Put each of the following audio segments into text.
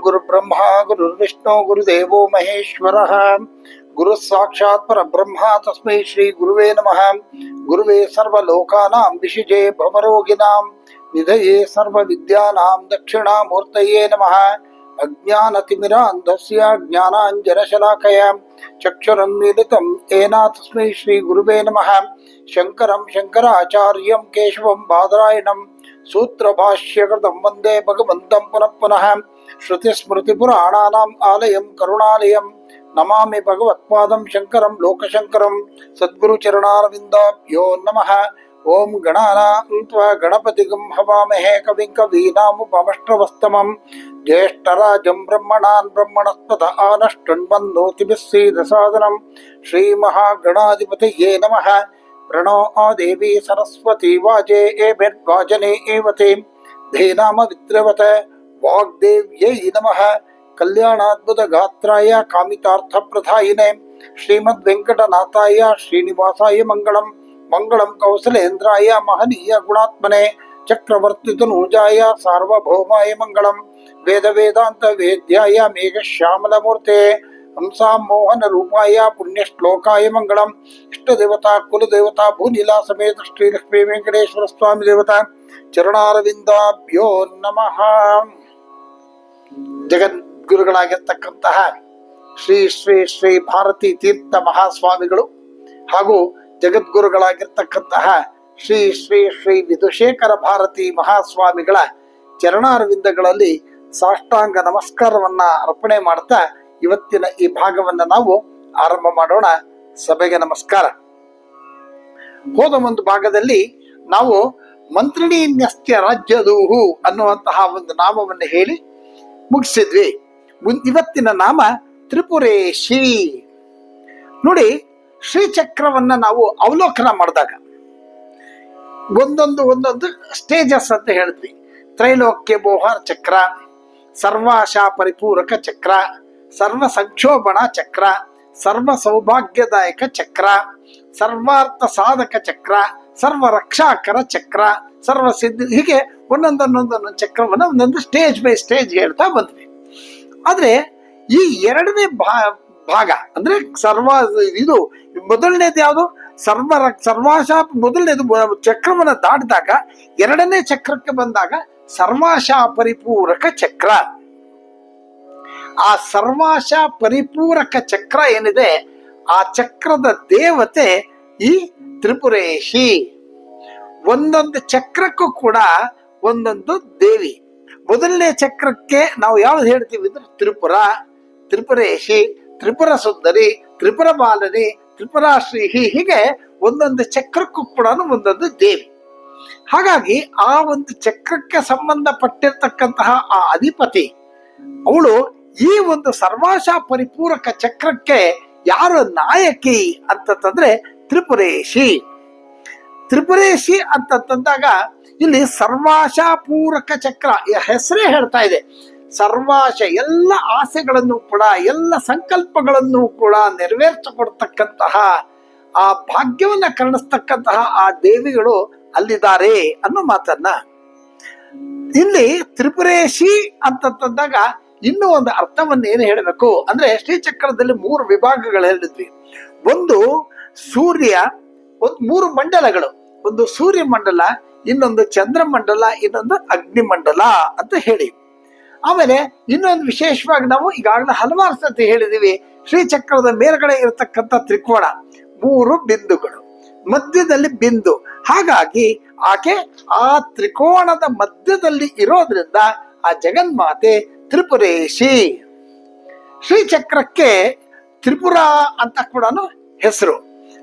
गुरुब्रह्मा, गुरुर्विष्णु, गुरुदेवो महेश्वर। गुरु साक्षात् परब्रह्मा तस्मै श्री गुरुवे नमः। गुरुवे सर्वलोकानां विशिजे भवरोगिणां निधये सर्वविद्यानां दक्षिणामूर्तये नमः। अज्ञानतिमिरान्धस्य ज्ञानाञ्जनशलाकया चक्षुरन्मीलितं येना तस्मै श्रीगुरुवे नमः। शङ्करं शङ्कराचार्यं केशवं बादरायणं सूत्रभाष्यकृतं वंदे भगवन्तं पुनः पुनः। శృతిస్మృతిపుర ఆడానాం ఆలయం కరుణాలయం నమామి భగవత్పాదం శంకరం లోకశంకరం సద్గురు చరణారవిందాభ్యో నమ ఓం గణానాం త్వ గణపతిగం హవామహే కవిం కవీనాముపమష్టవస్తమం జ్యేష్ఠరాజం బ్రహ్మణాన్ బ్రహ్మణస్పద ఆనష్టున్వన్నోతిభిः శ్రీరసాదనం శ్రీమహాగణాధిపతయే నమః ప్రణో ఆ దేవి సరస్వతి వాజే ఏభిర్వాజనే ఏవతే ధీనామ విద్రవత वाग्देव वाग्देव्यै नमः। कल्याणाद्भुत गात्राय कामितार्थ प्रधायिने श्रीमद् वेंकटनाथाय श्रीनिवासाय मंगलम मंगलम कौशलेन्द्राय महनीय गुणात्मने चक्रवर्ती तनुजाय सार्वभौमाय मंगलम वेद वेदांत वेद्याय मेघ श्यामल मूर्ते हंसा मोहन रूपाय पुण्य श्लोकाय मंगलम इष्ट देवता कुल देवता भूनीला समेत श्री लक्ष्मी वेंकटेश्वर स्वामी देवता। चरणारविंदाभ्यो नमः। ಜಗದ್ಗುರುಗಳಾಗಿರ್ತಕ್ಕಂತಹ ಶ್ರೀ ಶ್ರೀ ಶ್ರೀ ಭಾರತಿ ತೀರ್ಥ ಮಹಾಸ್ವಾಮಿಗಳು ಹಾಗೂ ಜಗದ್ಗುರುಗಳಾಗಿರ್ತಕ್ಕಂತಹ ಶ್ರೀ ಶ್ರೀ ಶ್ರೀ ವಿಧುಶೇಖರ ಭಾರತಿ ಮಹಾಸ್ವಾಮಿಗಳ ಚರಣಾರ್ವಿಂದಗಳಲ್ಲಿ ಸಾಷ್ಟಾಂಗ ನಮಸ್ಕಾರವನ್ನ ಅರ್ಪಣೆ ಮಾಡ್ತಾ ಇವತ್ತಿನ ಈ ಭಾಗವನ್ನ ನಾವು ಆರಂಭ ಮಾಡೋಣ. ಸಭೆಗೆ ನಮಸ್ಕಾರ. ಹೋದ ಒಂದು ಭಾಗದಲ್ಲಿ ನಾವು ಮಂತ್ರಿಣಿ ನ್ಯಸ್ತ್ಯ ರಾಜ್ಯದೂಹು ಅನ್ನುವಂತಹ ಒಂದು ನಾಮವನ್ನು ಹೇಳಿ ಮುಗಿಸಿದ್ವಿ. ಇವತ್ತಿನ ನಾಮ ತ್ರಿಪುರೇಶಿ. ನೋಡಿ, ಶ್ರೀಚಕ್ರವನ್ನ ನಾವು ಅವಲೋಕನ ಮಾಡಿದಾಗ, ಒಂದೊಂದು ಒಂದೊಂದು ಸ್ಟೇಜಸ್ ಅಂತ ಹೇಳಿದ್ವಿ. ತ್ರೈಲೋಕ್ಯ ಬೋಹಾರ ಚಕ್ರ, ಸರ್ವಾಶಾ ಪರಿಪೂರಕ ಚಕ್ರ, ಸರ್ವ ಸಂಕ್ಷೋಭಣ ಚಕ್ರ, ಸರ್ವ ಸೌಭಾಗ್ಯದಾಯಕ ಚಕ್ರ, ಸರ್ವಾರ್ಥ ಸಾಧಕ ಚಕ್ರ, ಸರ್ವ ರಕ್ಷಾಕರ ಚಕ್ರ ಸರ್ವ ಸಿದ್ಧ ಹೀಗೆ ಒಂದೊಂದೊಂದೊಂದೊಂದು ಚಕ್ರವನ್ನು ಒಂದೊಂದು ಸ್ಟೇಜ್ ಬೈ ಸ್ಟೇಜ್ ಹೇಳ್ತಾ ಬಂದ್ವಿ. ಆದ್ರೆ ಈ ಎರಡನೇ ಭಾ ಭಾಗ ಅಂದ್ರೆ ಸರ್ವ ಇದು ಮೊದಲನೇದು ಯಾವುದು? ಸರ್ವ ಸರ್ವಾಶ ಮೊದಲನೇದು ಚಕ್ರವನ್ನ ದಾಟಿದಾಗ ಎರಡನೇ ಚಕ್ರಕ್ಕೆ ಬಂದಾಗ ಸರ್ವಾಶ ಪರಿಪೂರಕ ಚಕ್ರ. ಆ ಸರ್ವಾಶ ಪರಿಪೂರಕ ಚಕ್ರ ಏನಿದೆ? ಆ ಚಕ್ರದ ದೇವತೆ ಈ ತ್ರಿಪುರೇಶಿ. ಒಂದೊಂದು ಚಕ್ರಕ್ಕೂ ಕೂಡ ಒಂದೊಂದು ದೇವಿ. ಮೊದಲನೇ ಚಕ್ರಕ್ಕೆ ನಾವು ಯಾವ್ದು ಹೇಳ್ತೀವಿ ಅಂದ್ರೆ ತ್ರಿಪುರ. ತ್ರಿಪುರೇಶಿ ತ್ರಿಪುರ ಸುಂದರಿ, ತ್ರಿಪುರ ಬಾಲನಿ ತ್ರಿಪುರಾಶ್ರೀ ಹೀಗೆ ಒಂದೊಂದು ಚಕ್ರಕ್ಕೂ ಕೂಡ ಒಂದೊಂದು ದೇವಿ. ಹಾಗಾಗಿ ಆ ಒಂದು ಚಕ್ರಕ್ಕೆ ಸಂಬಂಧಪಟ್ಟಿರ್ತಕ್ಕಂತಹ ಆ ಅಧಿಪತಿ, ಅವಳು ಈ ಒಂದು ಸರ್ವಾಶ ಪರಿಪೂರಕ ಚಕ್ರಕ್ಕೆ ಯಾರು ನಾಯಕಿ ಅಂತಂದ್ರೆ ತ್ರಿಪುರೇಶಿ. ತ್ರಿಪುರೇಶಿ ಅಂತಂದಾಗ ಇಲ್ಲಿ ಸರ್ವಾಶ ಪೂರಕ ಚಕ್ರ ಹೆಸರೇ ಹೇಳ್ತಾ ಇದೆ. ಸರ್ವಾಶ ಎಲ್ಲ ಆಸೆಗಳನ್ನು ಕೂಡ, ಎಲ್ಲ ಸಂಕಲ್ಪಗಳನ್ನು ಕೂಡ ನೆರವೇರಿಸಿಕೊಡ್ತಕ್ಕಂತಹ, ಆ ಭಾಗ್ಯವನ್ನ ಕರ್ಣಿಸ್ತಕ್ಕಂತಹ ಆ ದೇವಿಗಳು ಅಲ್ಲಿದ್ದಾರೆ ಅನ್ನೋ ಮಾತನ್ನ. ಇಲ್ಲಿ ತ್ರಿಪುರೇಶಿ ಅಂತಂದಾಗ ಇನ್ನೂ ಒಂದು ಅರ್ಥವನ್ನು ಏನು ಹೇಳಬೇಕು ಅಂದ್ರೆ ಶ್ರೀಚಕ್ರದಲ್ಲಿ ಮೂರು ವಿಭಾಗಗಳು ಹೇಳಿದ್ವಿ. ಒಂದು ಸೂರ್ಯ, ಒಂದು ಮೂರು ಮಂಡಲಗಳು. ಒಂದು ಸೂರ್ಯ ಮಂಡಲ, ಇನ್ನೊಂದು ಚಂದ್ರಮಂಡಲ ಇನ್ನೊಂದು ಅಗ್ನಿಮಂಡಲ ಅಂತ ಹೇಳಿ. ಆಮೇಲೆ ಇನ್ನೊಂದು ವಿಶೇಷವಾಗಿ ನಾವು ಈಗಾಗಲೇ ಹಲವಾರು ಸತಿ ಹೇಳಿದೀವಿ, ಶ್ರೀಚಕ್ರದ ಮೇಲ್ಗಡೆ ಇರತಕ್ಕಂಥ ತ್ರಿಕೋಣ, ಮೂರು ಬಿಂದುಗಳು. ಮಧ್ಯದಲ್ಲಿ ಬಿಂದು, ಹಾಗಾಗಿ ಆಕೆ ಆ ತ್ರಿಕೋಣದ ಮಧ್ಯದಲ್ಲಿ ಇರೋದ್ರಿಂದ ಆ ಜಗನ್ಮಾತೆ ತ್ರಿಪುರೇಶಿ. ಶ್ರೀಚಕ್ರಕ್ಕೆ ತ್ರಿಪುರ ಅಂತ ಕೂಡ ಹೆಸರು.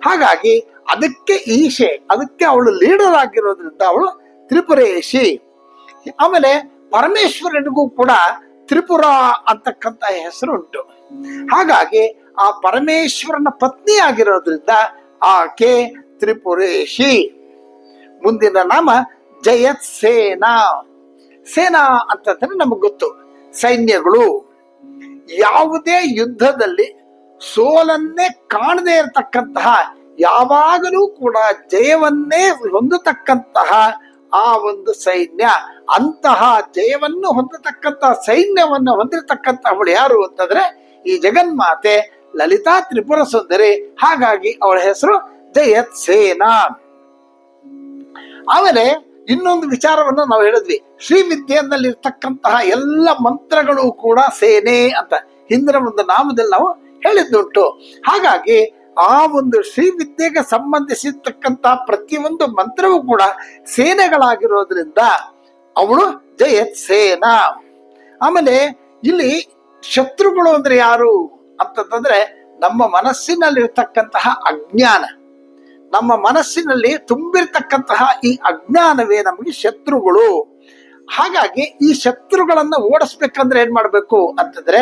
ಹಾಗಾಗಿ ಅದಕ್ಕೆ ಈಶೆ, ಅದಕ್ಕೆ ಅವಳು ಲೀಡರ್ ಆಗಿರೋದ್ರಿಂದ ಅವಳು ತ್ರಿಪುರೇಶಿ. ಆಮೇಲೆ ಪರಮೇಶ್ವರನಿಗೂ ಕೂಡ ತ್ರಿಪುರ ಅಂತಕ್ಕಂತ ಹೆಸರು ಉಂಟು ಹಾಗಾಗಿ ಆ ಪರಮೇಶ್ವರನ ಪತ್ನಿ ಆಗಿರೋದ್ರಿಂದ ಆಕೆ ತ್ರಿಪುರೇಶಿ. ಮುಂದಿನ ನಾಮ ಜಯತ್ ಸೇನಾ. ಸೇನಾ ಅಂತಂದ್ರೆ ನಮಗೆ ಗೊತ್ತು, ಸೈನ್ಯಗಳು. ಯಾವುದೇ ಯುದ್ಧದಲ್ಲಿ ಸೋಲನ್ನೇ ಕಾಣದೇ ಇರತಕ್ಕಂತಹ ಯಾವಾಗಲೂ ಕೂಡ ಜಯವನ್ನೇ ಹೊಂದತಕ್ಕಂತಹ ಆ ಒಂದು ಸೈನ್ಯ. ಅಂತಹ ಜಯವನ್ನು ಹೊಂದತಕ್ಕಂತಹ ಸೈನ್ಯವನ್ನು ಹೊಂದಿರತಕ್ಕಂತ ಅವಳು ಯಾರು ಅಂತಂದ್ರೆ ಈ ಜಗನ್ಮಾತೆ ಲಲಿತಾ ತ್ರಿಪುರ ಸುಂದರಿ. ಹಾಗಾಗಿ ಅವಳ ಹೆಸರು ಜಯತ್ ಸೇನಾ ಆಮೇಲೆ ಇನ್ನೊಂದು ವಿಚಾರವನ್ನು ನಾವು ಹೇಳಿದ್ವಿ. ಶ್ರೀವಿದ್ಯೆಯಲ್ಲಿ ಇರ್ತಕ್ಕಂತಹ ಎಲ್ಲ ಮಂತ್ರಗಳು ಕೂಡ ಸೇನೆ ಅಂತ ಹಿಂದಿನ ಒಂದು ನಾಮದಲ್ಲಿ ನಾವು ಹೇಳಿದ್ದುಂಟು. ಹಾಗಾಗಿ ಆ ಒಂದು ಶ್ರೀವಿದ್ಯೆಗೆ ಸಂಬಂಧಿಸಿರ್ತಕ್ಕಂತಹ ಪ್ರತಿಯೊಂದು ಮಂತ್ರವೂ ಕೂಡ ಸೇನೆಗಳಾಗಿರೋದ್ರಿಂದ ಅವಳು ಜಯತ್ ಸೇನಾ. ಆಮೇಲೆ ಇಲ್ಲಿ ಶತ್ರುಗಳು ಅಂದ್ರೆ ಯಾರು ಅಂತಂದ್ರೆ ನಮ್ಮ ಮನಸ್ಸಿನಲ್ಲಿರ್ತಕ್ಕಂತಹ ಅಜ್ಞಾನ. ನಮ್ಮ ಮನಸ್ಸಿನಲ್ಲಿ ತುಂಬಿರ್ತಕ್ಕಂತಹ ಈ ಅಜ್ಞಾನವೇ ನಮಗೆ ಶತ್ರುಗಳು. ಹಾಗಾಗಿ ಈ ಶತ್ರುಗಳನ್ನ ಓಡಿಸ್ಬೇಕಂದ್ರೆ ಏನ್ ಮಾಡ್ಬೇಕು ಅಂತಂದ್ರೆ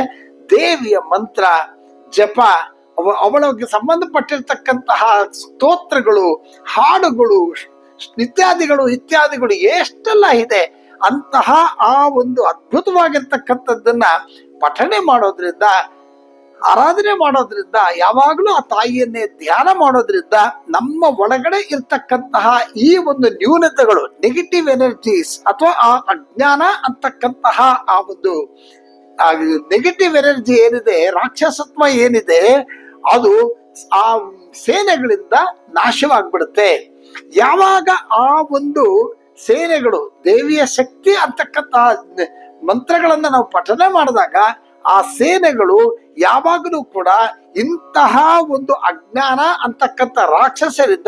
ದೇವಿಯ ಮಂತ್ರ, ಜಪ ಅವಳಿಗೆ ಸಂಬಂಧಪಟ್ಟಿರ್ತಕ್ಕಂತಹ ಸ್ತೋತ್ರಗಳು, ಹಾಡುಗಳು, ಇತ್ಯಾದಿಗಳು ಇತ್ಯಾದಿಗಳು ಎಷ್ಟೆಲ್ಲ ಇದೆ, ಅಂತಹ ಆ ಒಂದು ಅದ್ಭುತವಾಗಿರ್ತಕ್ಕಂಥದ್ದನ್ನ ಪಠಣೆ ಮಾಡೋದ್ರಿಂದ, ಆರಾಧನೆ ಮಾಡೋದ್ರಿಂದ, ಯಾವಾಗಲೂ ಆ ತಾಯಿಯನ್ನೇ ಧ್ಯಾನ ಮಾಡೋದ್ರಿಂದ ನಮ್ಮ ಒಳಗಡೆ ಇರ್ತಕ್ಕಂತಹ ಈ ಒಂದು ನ್ಯೂನತೆಗಳು ನೆಗೆಟಿವ್ ಎನರ್ಜೀಸ್ ಅಥವಾ ಆ ಅಜ್ಞಾನ ಅಂತಕ್ಕಂತಹ ಆ ಒಂದು ನೆಗೆಟಿವ್ ಎನರ್ಜಿ ಏನಿದೆ, ರಾಕ್ಷಸತ್ವ ಏನಿದೆ ಅದು ಆ ಸೇನೆಗಳಿಂದ ನಾಶವಾಗ್ಬಿಡುತ್ತೆ. ಯಾವಾಗ ಆ ಒಂದು ಸೇನೆಗಳು ದೇವಿಯ ಶಕ್ತಿ ಅಂತಕ್ಕಂತಹ ಮಂತ್ರಗಳನ್ನ ನಾವು ಪಠನೆ ಮಾಡಿದಾಗ ಆ ಸೇನೆಗಳು ಯಾವಾಗಲೂ ಕೂಡ ಇಂತಹ ಒಂದು ಅಜ್ಞಾನ ಅಂತಕ್ಕಂಥ ರಾಕ್ಷಸರಿಂದ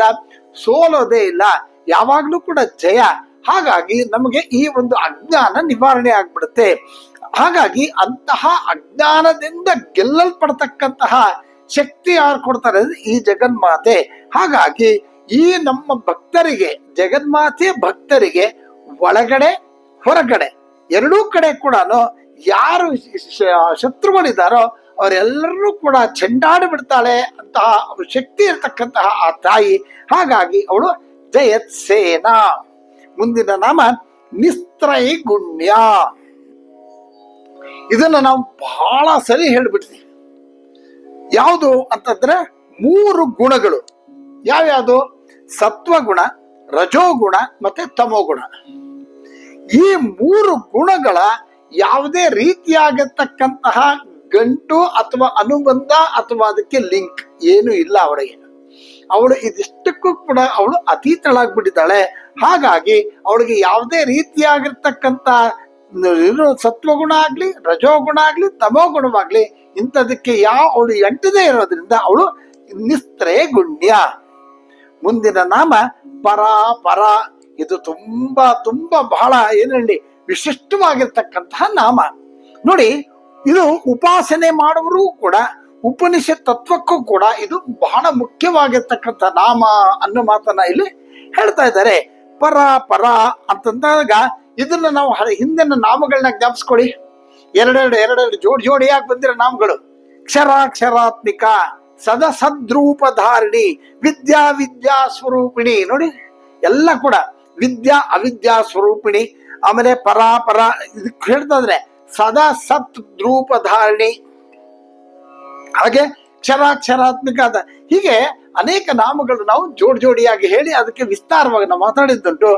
ಸೋಲೋದೇ ಇಲ್ಲ. ಯಾವಾಗಲೂ ಕೂಡ ಜಯ. ಹಾಗಾಗಿ ನಮಗೆ ಈ ಒಂದು ಅಜ್ಞಾನ ನಿವಾರಣೆ ಆಗ್ಬಿಡುತ್ತೆ. ಹಾಗಾಗಿ ಅಂತಹ ಅಜ್ಞಾನದಿಂದ ಗೆಲ್ಲಲ್ಪಡ್ತಕ್ಕಂತಹ ಶಕ್ತಿ ಯಾರು ಕೊಡ್ತಾರೆ ಈ ಜಗನ್ಮಾತೆ. ಹಾಗಾಗಿ ಈ ನಮ್ಮ ಭಕ್ತರಿಗೆ, ಜಗನ್ಮಾತೆ ಭಕ್ತರಿಗೆ ಒಳಗಡೆ, ಹೊರಗಡೆ, ಎರಡೂ ಕಡೆ ಕೂಡ ಯಾರು ಶತ್ರುಗಳಿದ್ದಾರೋ ಅವರೆಲ್ಲರೂ ಕೂಡ ಚೆಂಡಾಡಿ ಬಿಡ್ತಾಳೆ ಅಂತಹ ಶಕ್ತಿ ಇರತಕ್ಕಂತಹ ಆ ತಾಯಿ. ಹಾಗಾಗಿ ಅವಳು ಜಯತ್ ಸೇನಾ. ಮುಂದಿನ ನಾಮ ನಿಸ್ತ್ರೈಗುಣ್ಯ ಇದನ್ನ ನಾವು ಬಹಳ ಸರಿ ಹೇಳ್ಬಿಡ್ತೀವಿ ಯಾವುದು ಅಂತಂದ್ರೆ ಮೂರು ಗುಣಗಳು. ಯಾವ್ಯಾವುದು? ಸತ್ವಗುಣ, ರಜೋಗುಣ ಮತ್ತೆ ತಮೋಗುಣ. ಈ ಮೂರು ಗುಣಗಳ ಯಾವುದೇ ರೀತಿಯಾಗಿರ್ತಕ್ಕಂತಹ ಗಂಟು ಅಥವಾ ಅನುಬಂಧ ಅಥವಾ ಅದಕ್ಕೆ ಲಿಂಕ್ ಏನು ಇಲ್ಲ ಅವಳಿಗೆ ಅವಳು ಇದಿಷ್ಟಕ್ಕೂ ಕೂಡ ಅವಳು ಅತೀತಳಾಗ್ಬಿಟ್ಟಿದ್ದಾಳೆ. ಹಾಗಾಗಿ ಅವಳಿಗೆ ಯಾವುದೇ ರೀತಿಯಾಗಿರ್ತಕ್ಕಂಥ ಸತ್ವಗುಣ ಆಗ್ಲಿ ರಜೋಗುಣ ಆಗ್ಲಿ ತಮೋಗುಣವಾಗ್ಲಿ ಇಂಥದಕ್ಕೆ ಯಾವ ಅವಳು ಎಂಟದೇ ಇರೋದ್ರಿಂದ ಅವಳು ನಿಸ್ತ್ರೇ ಗುಣ್ಯ ಮುಂದಿನ ನಾಮ ಪರ ಪರ. ಇದು ತುಂಬಾ ತುಂಬಾ ಬಹಳ ಏನು ಹೇಳಿ ವಿಶಿಷ್ಟವಾಗಿರ್ತಕ್ಕಂತಹ ನಾಮ. ನೋಡಿ, ಇದು ಉಪಾಸನೆ ಮಾಡುವರು ಕೂಡ, ಉಪನಿಷತ್ ತತ್ವಕ್ಕೂ ಕೂಡ ಇದು ಬಹಳ ಮುಖ್ಯವಾಗಿರ್ತಕ್ಕಂಥ ನಾಮ ಅನ್ನೋ ಮಾತನ್ನ ಇಲ್ಲಿ ಹೇಳ್ತಾ ಇದ್ದಾರೆ. ಪರ ಪರ ಅಂತಂದಾಗ ಇದನ್ನ ನಾವು ಹಿಂದಿನ ನಾಮಗಳನ್ನ ಜ್ಞಾಪಿಸ್ಕೊಳ್ಳಿ. ಎರಡೆರಡು ಎರಡೆರಡು ಜೋಡಿ ಜೋಡಿಯಾಗಿ ಬಂದಿರೋ ನಾಮಗಳು? ಕ್ಷರಾಕ್ಷರಾತ್ಮಿಕ ಸದ ಸದ್ರೂಪಧಾರಿಣಿ ವಿದ್ಯಾ ವಿದ್ಯಾ ಸ್ವರೂಪಿಣಿ. ನೋಡಿ, ಎಲ್ಲ ಕೂಡ ವಿದ್ಯಾ ಅವಿದ್ಯಾ ಸ್ವರೂಪಿಣಿ, ಆಮೇಲೆ ಪರಾ ಪರ ಇದಕ್ಕೆ ಹೇಳ್ತಂದ್ರೆ ಸದಾ ಸತ್ ಧಾರಣಿ ಹಾಗೆ ಕ್ಷರಾಕ್ಷರಾತ್ಮಿಕ ಅಂತ. ಹೀಗೆ ಅನೇಕ ನಾಮಗಳು ನಾವು ಜೋಡಿ ಜೋಡಿಯಾಗಿ ಹೇಳಿ ಅದಕ್ಕೆ ವಿಸ್ತಾರವಾಗಿ ನಾವು ಮಾತಾಡಿದ್ದುಂಟು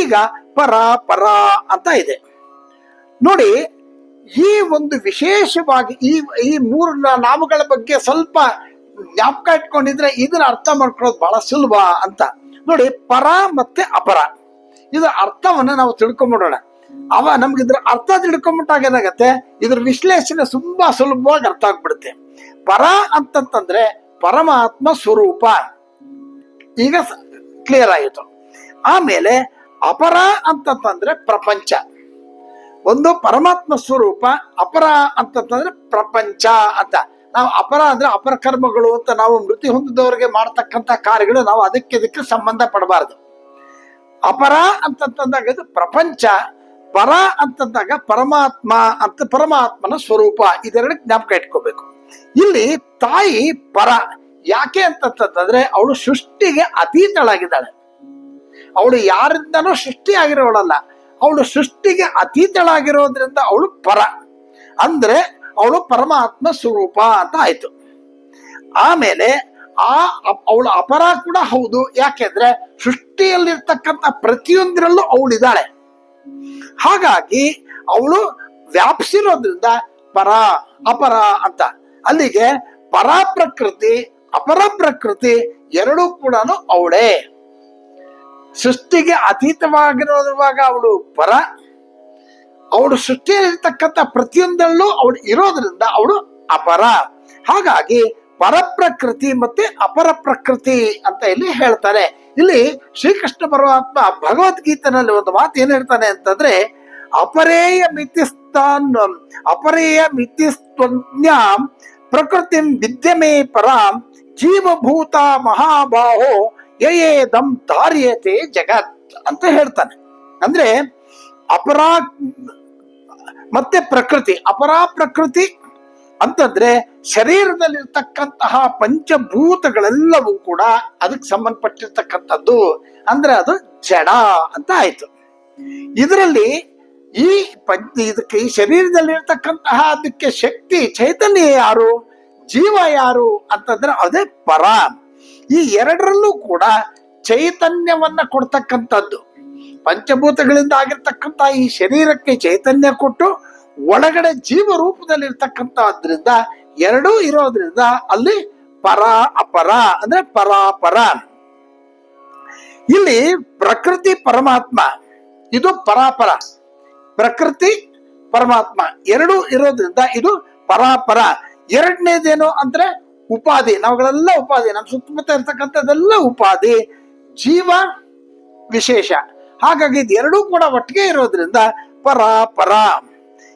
ಈಗ ಪರ ಪರ ಅಂತ ಇದೆ. ನೋಡಿ, ಈ ಒಂದು ವಿಶೇಷವಾಗಿ ಈ ಈ ಮೂರು ನಾಮಗಳ ಬಗ್ಗೆ ಸ್ವಲ್ಪ ಜ್ಞಾಪಕ ಇಟ್ಕೊಂಡಿದ್ರೆ ಇದನ್ನ ಅರ್ಥ ಮಾಡ್ಕೊಳ್ಳೋದು ಬಹಳ ಸುಲಭ ಅಂತ. ನೋಡಿ, ಪರ ಮತ್ತೆ ಅಪರ. ಇದರ ಅರ್ಥವನ್ನ ನಾವು ತಿಳ್ಕೊಂಬಿಡೋಣ. ಅವ ನಮ್ಗೆ ಇದ್ರ ಅರ್ಥ ತಿಳ್ಕೊಂಬಿಟ್ಟಾಗ ಏನಾಗತ್ತೆ? ಇದ್ರ ವಿಶ್ಲೇಷಣೆ ತುಂಬಾ ಸುಲಭವಾಗಿ ಅರ್ಥ ಆಗ್ಬಿಡುತ್ತೆ. ಪರ ಅಂತಂತಂದ್ರೆ ಪರಮಾತ್ಮ ಸ್ವರೂಪ. ಈಗ ಕ್ಲಿಯರ್ ಆಯಿತು. ಆಮೇಲೆ ಅಪರ ಅಂತಂತಂದ್ರೆ ಪ್ರಪಂಚ. ಒಂದು ಪರಮಾತ್ಮ ಸ್ವರೂಪ, ಅಪರ ಅಂತಂತಂದ್ರೆ ಪ್ರಪಂಚ ಅಂತ. ನಾವು ಅಪರ ಅಂದ್ರೆ ಅಪರ ಕರ್ಮಗಳು ಅಂತ ನಾವು ಮೃತಿ ಹೊಂದಿದವರಿಗೆ ಮಾಡ್ತಕ್ಕಂಥ ಕಾರ್ಯಗಳು ನಾವು ಅದಕ್ಕೆ ಇದಕ್ಕೆ ಸಂಬಂಧ ಪಡಬಾರದು. ಅಪರ ಅಂತಂತಂದಾಗ ಇದು ಪ್ರಪಂಚ, ಪರ ಅಂತಂದಾಗ ಪರಮಾತ್ಮ ಅಂತ ಪರಮಾತ್ಮನ ಸ್ವರೂಪ. ಇದೆರಡು ಜ್ಞಾಪಕ ಇಟ್ಕೋಬೇಕು. ಇಲ್ಲಿ ತಾಯಿ ಪರ ಯಾಕೆ ಅಂತಂತಂದ್ರೆ ಅವಳು ಸೃಷ್ಟಿಗೆ ಅತೀತಳಾಗಿದ್ದಾಳೆ. ಅವಳು ಯಾರಿಂದನೂ ಸೃಷ್ಟಿ ಆಗಿರೋಳಲ್ಲ ಅವಳು ಸೃಷ್ಟಿಗೆ ಅತೀತಳಾಗಿರೋದ್ರಿಂದ ಅವಳು ಪರ. ಅಂದ್ರೆ ಅವಳು ಪರಮಾತ್ಮ ಸ್ವರೂಪ ಅಂತ ಆಯ್ತು. ಆಮೇಲೆ ಆ ಅವಳು ಅಪರ ಕೂಡ ಹೌದು. ಯಾಕೆಂದ್ರೆ ಸೃಷ್ಟಿಯಲ್ಲಿರ್ತಕ್ಕಂಥ ಪ್ರತಿಯೊಂದರಲ್ಲೂ ಅವಳಿದ್ದಾಳೆ. ಹಾಗಾಗಿ ಅವಳು ವ್ಯಾಪಿಸಿರೋದ್ರಿಂದ ಪರ, ಅಪರ ಅಂತ. ಅಲ್ಲಿಗೆ ಪರಾಪ್ರಕೃತಿ, ಅಪರಪ್ರಕೃತಿ ಅಪರ ಪ್ರಕೃತಿ ಎರಡೂ ಕೂಡ ಅವಳೇ. ಸೃಷ್ಟಿಗೆ ಅತೀತವಾಗಿರೋದ್ರವಾಗ ಅವಳು ಪರ. ಅವಳು ಸೃಷ್ಟಿಯಲ್ಲಿರ್ತಕ್ಕಂಥ ಪ್ರತಿಯೊಂದರಲ್ಲೂ ಅವಳು ಇರೋದ್ರಿಂದ ಅವಳು ಅಪರ. ಹಾಗಾಗಿ ಪರಪ್ರಕೃತಿ ಮತ್ತೆ ಅಪರ ಪ್ರಕೃತಿ ಅಂತ ಇಲ್ಲಿ ಹೇಳ್ತಾರೆ. ಇಲ್ಲಿ ಶ್ರೀಕೃಷ್ಣ ಪರಮಾತ್ಮ ಭಗವದ್ಗೀತನಲ್ಲಿ ಒಂದು ಮಾತು ಏನ್ ಹೇಳ್ತಾನೆ ಅಂತಂದ್ರೆ, ಅಪರೇಯ ಮಿತಿಸ್ತಾನ್ ಅಪರೇಯ ಮಿತಿಸ್ತ್ವನ್ಯಾಂ ಪ್ರಕೃತಿಂ ವಿದ್ಯಮೇ ಪರ ಜೀವಭೂತ ಮಹಾಬಾಹೋ ಯಯೇದಂ ಧಾರ್ಯತೆ ಜಗತ್ ಅಂತ ಹೇಳ್ತಾನೆ. ಅಂದ್ರೆ ಅಪರಾ ಮತ್ತೆ ಪ್ರಕೃತಿ, ಅಪರಾ ಪ್ರಕೃತಿ ಅಂತಂದ್ರೆ ಶರೀರದಲ್ಲಿರ್ತಕ್ಕಂತಹ ಪಂಚಭೂತಗಳೆಲ್ಲವೂ ಕೂಡ ಅದಕ್ಕೆ ಸಂಬಂಧಪಟ್ಟಿರ್ತಕ್ಕಂಥದ್ದು. ಅಂದ್ರೆ ಅದು ಜಡ ಅಂತ ಆಯ್ತು. ಇದರಲ್ಲಿ ಈ ಇದಕ್ಕೆ ಈ ಶರೀರದಲ್ಲಿರ್ತಕ್ಕಂತಹ ಅದಕ್ಕೆ ಶಕ್ತಿ, ಚೈತನ್ಯ ಯಾರು? ಜೀವ ಯಾರು ಅಂತಂದ್ರೆ ಅದೇ ಪರ ಈ ಎರಡರಲ್ಲೂ ಕೂಡ ಚೈತನ್ಯವನ್ನ ಕೊಡ್ತಕ್ಕಂಥದ್ದು. ಪಂಚಭೂತಗಳಿಂದ ಆಗಿರ್ತಕ್ಕಂಥ ಈ ಶರೀರಕ್ಕೆ ಚೈತನ್ಯ ಕೊಟ್ಟು ಒಳಗಡೆ ಜೀವ ರೂಪದಲ್ಲಿ ಇರ್ತಕ್ಕಂಥದ್ರಿಂದ ಎರಡೂ ಇರೋದ್ರಿಂದ ಅಲ್ಲಿ ಪರ, ಅಪರ ಅಂದ್ರೆ ಪರಾಪರ ಇಲ್ಲಿ ಪ್ರಕೃತಿ ಪರಮಾತ್ಮ, ಇದು ಪರಾಪರ. ಪ್ರಕೃತಿ, ಪರಮಾತ್ಮ ಎರಡೂ ಇರೋದ್ರಿಂದ ಇದು ಪರಾಪರ. ಎರಡನೇದೇನು ಅಂದ್ರೆ ಉಪಾಧಿ. ನಾವುಗಳೆಲ್ಲ ಉಪಾಧಿ. ನಮ್ಮ ಸುತ್ತಮುತ್ತ ಇರ್ತಕ್ಕಂಥದ್ದೆಲ್ಲ ಉಪಾಧಿ. ಜೀವ ವಿಶೇಷ. ಹಾಗಾಗಿ ಎರಡೂ ಕೂಡ ಒಟ್ಟಿಗೆ ಇರೋದ್ರಿಂದ ಪರ ಪರ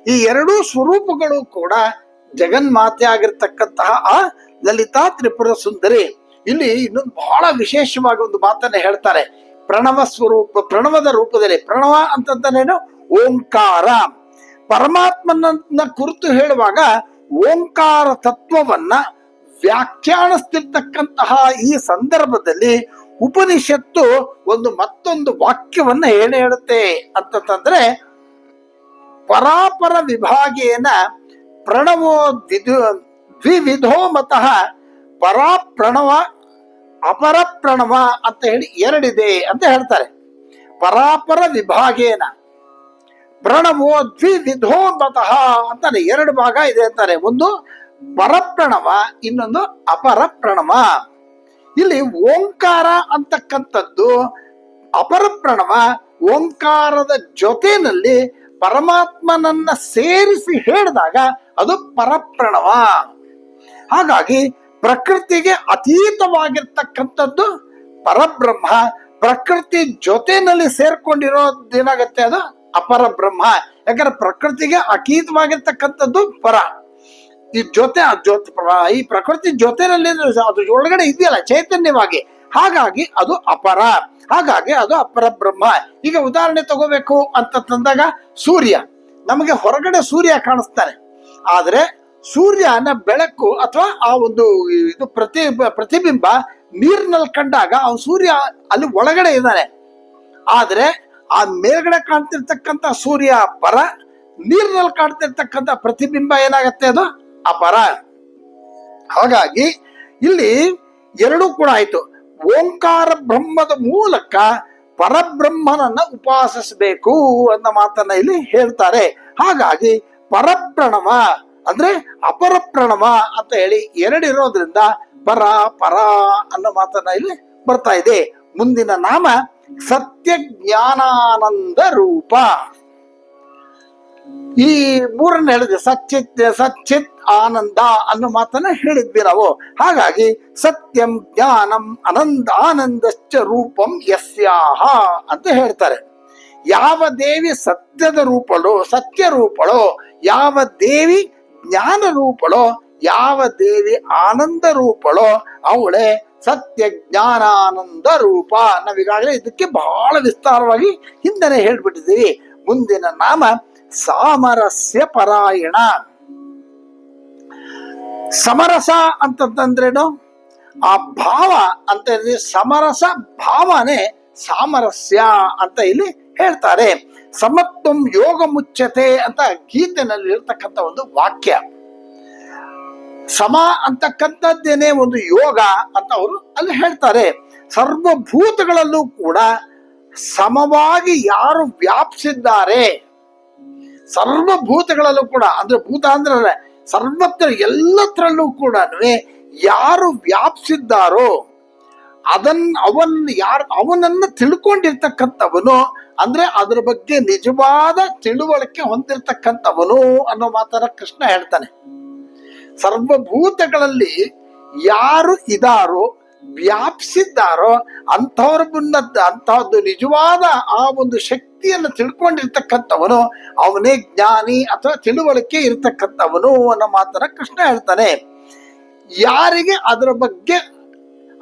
ಈ ಎರಡೂ ಸ್ವರೂಪಗಳು ಕೂಡ ಜಗನ್ಮಾತೆ ಆಗಿರ್ತಕ್ಕಂತಹ ಆ ಲಲಿತಾ ತ್ರಿಪುರ ಸುಂದರಿ. ಇಲ್ಲಿ ಇನ್ನೊಂದು ಬಹಳ ವಿಶೇಷವಾಗಿ ಒಂದು ಮಾತನ್ನ ಹೇಳ್ತಾರೆ. ಪ್ರಣವ ಸ್ವರೂಪ, ಪ್ರಣವದ ರೂಪದಲ್ಲಿ, ಪ್ರಣವ ಅಂತಂತಾನೇನು? ಓಂಕಾರ. ಪರಮಾತ್ಮನ ಕುರಿತು ಹೇಳುವಾಗ ಓಂಕಾರ ತತ್ವವನ್ನ ವ್ಯಾಖ್ಯಾನಿಸ್ತಿರ್ತಕ್ಕಂತಹ ಈ ಸಂದರ್ಭದಲ್ಲಿ ಉಪನಿಷತ್ತು ಒಂದು ಮತ್ತೊಂದು ವಾಕ್ಯವನ್ನ ಹೇಳಿ ಹೇಳುತ್ತೆ ಅಂತಂದ್ರೆ ಪರಾಪರ ವಿಭಾಗೇನ ಪ್ರಣವೋ ದ್ವಿವಿಧೋ ಮತಃ ಪರಾ ಪ್ರಣವ ಅಪರ ಪ್ರಣವ ಅಂತ ಹೇಳಿ ಎರಡಿದೆ ಅಂತ ಹೇಳ್ತಾರೆ. ಪರಾಪರ ವಿಭಾಗೇನ ಪ್ರಣವೋ ದ್ವಿವಿಧೋ ಮತಃ ಅಂತಾನೆ ಎರಡು ಭಾಗ ಇದೆ ಅಂತಾರೆ. ಒಂದು ಪರಪ್ರಣವ, ಇನ್ನೊಂದು ಅಪರ ಪ್ರಣವ ಇಲ್ಲಿ ಓಂಕಾರ ಅಂತಕ್ಕಂಥದ್ದು ಅಪರ ಪ್ರಣವ ಓಂಕಾರದ ಜೊತೆನಲ್ಲಿ ಪರಮಾತ್ಮನನ್ನ ಸೇರಿಸಿ ಹೇಳಿದಾಗ ಅದು ಪರಪ್ರಣವ. ಹಾಗಾಗಿ ಪ್ರಕೃತಿಗೆ ಅತೀತವಾಗಿರ್ತಕ್ಕಂಥದ್ದು ಪರಬ್ರಹ್ಮ, ಪ್ರಕೃತಿ ಜೊತೆನಲ್ಲಿ ಸೇರ್ಕೊಂಡಿರೋದೇನಾಗತ್ತೆ ಅದು? ಅಪರ ಬ್ರಹ್ಮ, ಯಾಕಂದ್ರೆ ಪ್ರಕೃತಿಗೆ ಅತೀತವಾಗಿರ್ತಕ್ಕಂಥದ್ದು ಪರ. ಈ ಜೊತೆ ಜೊತೆ ಈ ಪ್ರಕೃತಿ ಜೊತೆನಲ್ಲಿ ಅದು ಒಳಗಡೆ ಇದೆಯಲ್ಲ ಚೈತನ್ಯವಾಗಿ. ಹಾಗಾಗಿ ಅದು ಅಪರ. ಹಾಗಾಗಿ ಅದು ಅಪರ ಬ್ರಹ್ಮ. ಈಗ ಉದಾಹರಣೆ ತಗೋಬೇಕು ಅಂತ ತಂದಾಗ ಸೂರ್ಯ. ನಮಗೆ ಹೊರಗಡೆ ಸೂರ್ಯ ಕಾಣಿಸ್ತಾನೆ ಆದ್ರೆ ಸೂರ್ಯನ ಬೆಳಕು ಅಥವಾ ಆ ಒಂದು ಇದು ಪ್ರತಿ ಪ್ರತಿಬಿಂಬ ನೀರಿನಲ್ಲಿ ಕಂಡಾಗ ಅವನು ಸೂರ್ಯ ಅಲ್ಲಿ ಒಳಗಡೆ ಇದ್ದಾನೆ. ಆದ್ರೆ ಆ ಮೇಲ್ಗಡೆ ಕಾಣ್ತಿರ್ತಕ್ಕಂಥ ಸೂರ್ಯ ಪರ ನೀರಿನಲ್ಲಿ ಕಾಣ್ತಿರ್ತಕ್ಕಂಥ ಪ್ರತಿಬಿಂಬ ಏನಾಗತ್ತೆ ಅದು? ಅಪರ ಹಾಗಾಗಿ ಇಲ್ಲಿ ಎರಡೂ ಕೂಡ ಆಯ್ತು. ಓಂಕಾರ ಬ್ರಹ್ಮದ ಮೂಲಕ ಪರಬ್ರಹ್ಮನನ್ನ ಉಪಾಸಿಸಬೇಕು ಅನ್ನೋ ಮಾತನ್ನ ಇಲ್ಲಿ ಹೇಳ್ತಾರೆ. ಹಾಗಾಗಿ ಪರಪ್ರಣವ ಅಂದ್ರೆ ಅಪರ ಪ್ರಣವ ಅಂತ ಹೇಳಿ ಎರಡಿರೋದ್ರಿಂದ ಪರ ಪರ ಅನ್ನೋ ಮಾತನ್ನ ಇಲ್ಲಿ ಬರ್ತಾ ಇದೆ. ಮುಂದಿನ ನಾಮ ಸತ್ಯ ಜ್ಞಾನಾನಂದ ರೂಪ. ಈ ಮೂರನ್ನ ಹೇಳಿದ್ವಿ ಸಚ್ಚಿತ್ ಸಚ್ಚಿತ್ ಆನಂದ ಅನ್ನೋ ಮಾತನ್ನ ಹೇಳಿದ್ವಿ ನಾವು. ಹಾಗಾಗಿ ಸತ್ಯಂ ಜ್ಞಾನಂ ಅನಂದ ಆನಂದಶ್ಚ ರೂಪಂ ಯಸ್ಯಾಹ ಅಂತ ಹೇಳ್ತಾರೆ. ಯಾವ ದೇವಿ ಸತ್ಯದ ರೂಪಳು, ಸತ್ಯ ರೂಪಳೋ, ಯಾವ ದೇವಿ ಜ್ಞಾನ ರೂಪಳೋ, ಯಾವ ದೇವಿ ಆನಂದ ರೂಪಳೋ, ಅವಳೇ ಸತ್ಯ ಜ್ಞಾನಾನಂದ ರೂಪ ನಾವೀಗಾಗಲೇ ಇದಕ್ಕೆ ಬಹಳ ವಿಸ್ತಾರವಾಗಿ ಹಿಂದೆನೆ ಹೇಳ್ಬಿಟ್ಟಿದ್ದೀವಿ. ಮುಂದಿನ ನಾಮ ಸಾಮರಸ್ಯ ಪರಾಯಣ. ಸಮರಸ ಅಂತಂದ್ರೇನು ಆ ಭಾವ ಅಂತ ಸಮರಸ ಭಾವನೆ ಸಾಮರಸ್ಯ ಅಂತ ಇಲ್ಲಿ ಹೇಳ್ತಾರೆ. ಸಮತ್ವಂ ಯೋಗ ಮುಚ್ಚತೆ ಅಂತ ಗೀತೆನಲ್ಲಿ ಇರ್ತಕ್ಕಂಥ ಒಂದು ವಾಕ್ಯ. ಸಮ ಅಂತಕ್ಕಂಥದ್ದೇನೆ ಒಂದು ಯೋಗ ಅಂತ ಅವರು ಅಲ್ಲಿ ಹೇಳ್ತಾರೆ. ಸರ್ವಭೂತಗಳಲ್ಲೂ ಕೂಡ ಸಮವಾಗಿ ಯಾರು ವ್ಯಾಪಿಸಿದ್ದಾರೆ, ಸರ್ವಭೂತಗಳಲ್ಲೂ ಕೂಡ, ಅಂದ್ರೆ ಭೂತ ಅಂದ್ರೆ ಸರ್ವತ್ರ ಎಲ್ಲತ್ರಲ್ಲೂ ಕೂಡ ಯಾರು ವ್ಯಾಪಿಸಿದ್ದಾರೋ, ಅದನ್ ಅವನ್ ಯಾರು, ಅವನನ್ನ ತಿಳ್ಕೊಂಡಿರ್ತಕ್ಕಂಥವನು, ಅಂದ್ರೆ ಅದ್ರ ಬಗ್ಗೆ ನಿಜವಾದ ತಿಳುವಳಿಕೆ ಹೊಂದಿರತಕ್ಕಂಥವನು ಅನ್ನೋ ಮಾತನ್ನ ಕೃಷ್ಣ ಹೇಳ್ತಾನೆ. ಸರ್ವಭೂತಗಳಲ್ಲಿ ಯಾರು ಇದಾರೋ, ವ್ಯಾಪಿಸಿದ್ದಾರೋ, ಅಂಥವ್ರ ಮುನ್ನದ್ದ ಅಂತಹದ್ದು ನಿಜವಾದ ಆ ಒಂದು ಶಕ್ತಿಯನ್ನು ತಿಳ್ಕೊಂಡಿರ್ತಕ್ಕಂಥವನು ಅವನೇ ಜ್ಞಾನಿ ಅಥವಾ ತಿಳುವಳಿಕೆ ಇರ್ತಕ್ಕಂಥವನು ಅನ್ನೋ ಮಾತನ್ನ ಕೃಷ್ಣ ಹೇಳ್ತಾನೆ. ಯಾರಿಗೆ ಅದರ ಬಗ್ಗೆ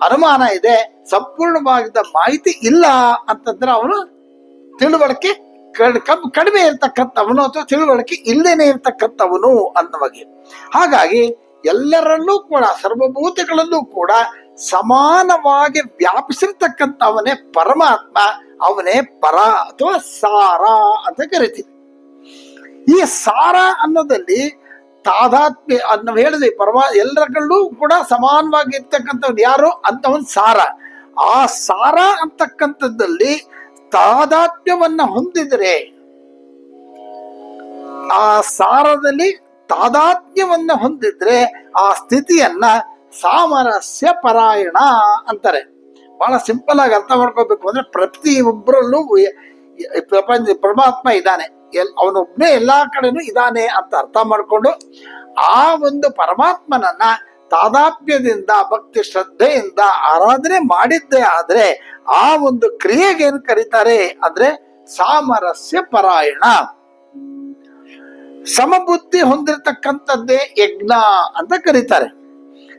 ಅನುಮಾನ ಇದೆ, ಸಂಪೂರ್ಣವಾಗಿದ್ದ ಮಾಹಿತಿ ಇಲ್ಲ ಅಂತಂದ್ರೆ ಅವನು ತಿಳುವಳಿಕೆ ಕಡಿಮೆ ಇರ್ತಕ್ಕಂಥವನು ಅಥವಾ ತಿಳುವಳಿಕೆ ಇಲ್ಲದೇನೆ ಇರ್ತಕ್ಕಂಥವನು ಅನ್ನುವಾಗೆ ಹಾಗಾಗಿ ಎಲ್ಲರನ್ನೂ ಕೂಡ, ಸರ್ವಭೂತಗಳಲ್ಲೂ ಕೂಡ ಸಮಾನವಾಗಿ ವ್ಯಾಪಿಸಿರ್ತಕ್ಕಂಥವನೇ ಪರಮಾತ್ಮ, ಅವನೇ ಪರ ಅಥವಾ ಸಾರ ಅಂತ ಕರಿತೀವಿ. ಈ ಸಾರ ಅನ್ನೋದಲ್ಲಿ ತಾದಾತ್ಮ್ಯ ಅನ್ನ ಹೇಳಿದ್ವಿ ಪರಮ, ಎಲ್ಲರಲ್ಲೂ ಕೂಡ ಸಮಾನವಾಗಿ ಇರ್ತಕ್ಕಂಥವ್ ಯಾರು? ಒಂದು ಸಾರ. ಆ ಸಾರ ಅಂತಕ್ಕಂಥದ್ದಲ್ಲಿ ತಾದಾತ್ಮ್ಯವನ್ನ ಹೊಂದಿದ್ರೆ ಆ ಸಾರದಲ್ಲಿ ತಾದಾತ್ಮ್ಯವನ್ನ ಹೊಂದಿದ್ರೆ ಆ ಸ್ಥಿತಿಯನ್ನ ಸಾಮರಸ್ಯ ಪರಾಯಣ ಅಂತಾರೆ. ಬಹಳ ಸಿಂಪಲ್ ಆಗಿ ಅರ್ಥ ಮಾಡ್ಕೋಬೇಕು ಅಂದ್ರೆ ಪ್ರತಿ ಒಬ್ಬರಲ್ಲೂ ಪ್ರಪಂಚ, ಪರಮಾತ್ಮ ಇದ್ದಾನೆ. ಎಲ್ ಅವನೊಬ್ಬನೇ ಎಲ್ಲಾ ಕಡೆನೂ ಇದ್ದಾನೆ ಅಂತ ಅರ್ಥ ಮಾಡ್ಕೊಂಡು ಆ ಒಂದು ಪರಮಾತ್ಮನನ್ನ ತಾದಾಪ್ಯದಿಂದ ಭಕ್ತಿ ಶ್ರದ್ಧೆಯಿಂದ ಆರಾಧನೆ ಮಾಡಿದ್ದೇ ಆದ್ರೆ ಆ ಒಂದು ಕ್ರಿಯೆಗೆ ಏನ್ ಕರೀತಾರೆ ಅಂದ್ರೆ ಸಾಮರಸ್ಯ ಪರಾಯಣ. ಸಮಬುದ್ಧಿ ಹೊಂದಿರತಕ್ಕಂಥದ್ದೇ ಯಜ್ಞ ಅಂತ ಕರೀತಾರೆ.